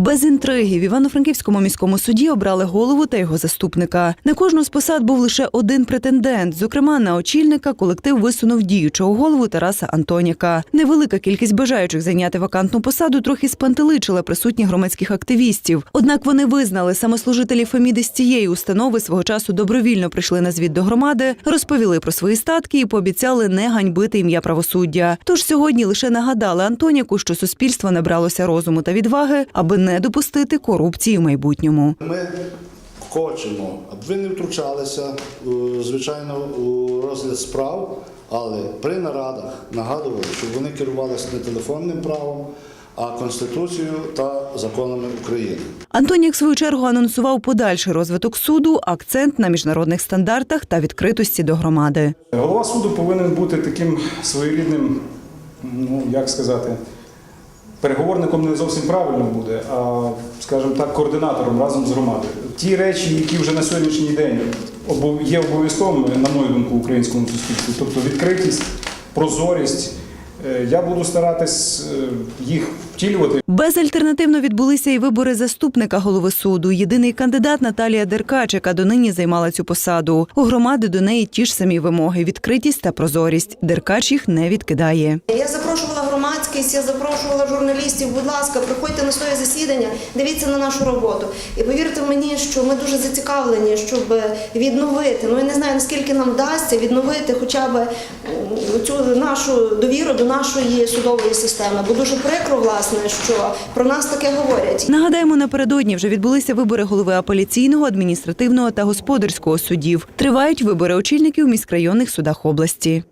Без інтриги в Івано-Франківському міському суді обрали голову та його заступника. На кожну з посад був лише один претендент. Зокрема, на очільника колектив висунув діючого голову Тараса Антоніка. Невелика кількість бажаючих зайняти вакантну посаду трохи спантеличила присутніх громадських активістів. Однак вони визнали, саме служителі Феміди з цієї установи свого часу добровільно прийшли на звіт до громади, розповіли про свої статки і пообіцяли не ганьбити ім'я правосуддя. Тож сьогодні лише нагадали Антоніку, що суспільство набралося розуму та відваги, аби не допустити корупції в майбутньому. Ми хочемо, аби ви не втручалися, е, звичайно, у розгляд справ, але при нарадах нагадували, щоб вони керувалися не телефонним правом, а Конституцією та законами України. Антонік в свою чергу анонсував подальший розвиток суду, акцент на міжнародних стандартах та відкритості до громади. Голова суду повинен бути таким своєрідним, ну як сказати, переговорником не зовсім правильно буде, а, скажімо так, координатором разом з громадою. Ті речі, які вже на сьогоднішній день є обов'язковими, на мою думку, українському суспільству, тобто відкритість, прозорість. Е, Я буду старатись е, їх втілювати. Безальтернативно відбулися і вибори заступника голови суду. Єдиний кандидат Наталія Деркач, яка донині займала цю посаду. У громади до неї ті ж самі вимоги: відкритість та прозорість. Деркач їх не відкидає. Я запрошувала громадськість, я запрошувала журналістів. Будь ласка, приходьте на своє засідання, дивіться на нашу роботу. І повірте мені, що ми дуже зацікавлені, щоб відновити. Ну я не знаю наскільки нам вдасться відновити хоча б цю нашу довіру до нашої судової системи. Бо дуже прикро, власне, що про нас таке говорять. Нагадаємо, напередодні вже відбулися вибори голови апеляційного, адміністративного та господарського судів. Тривають вибори очільників в міськрайонних судах області.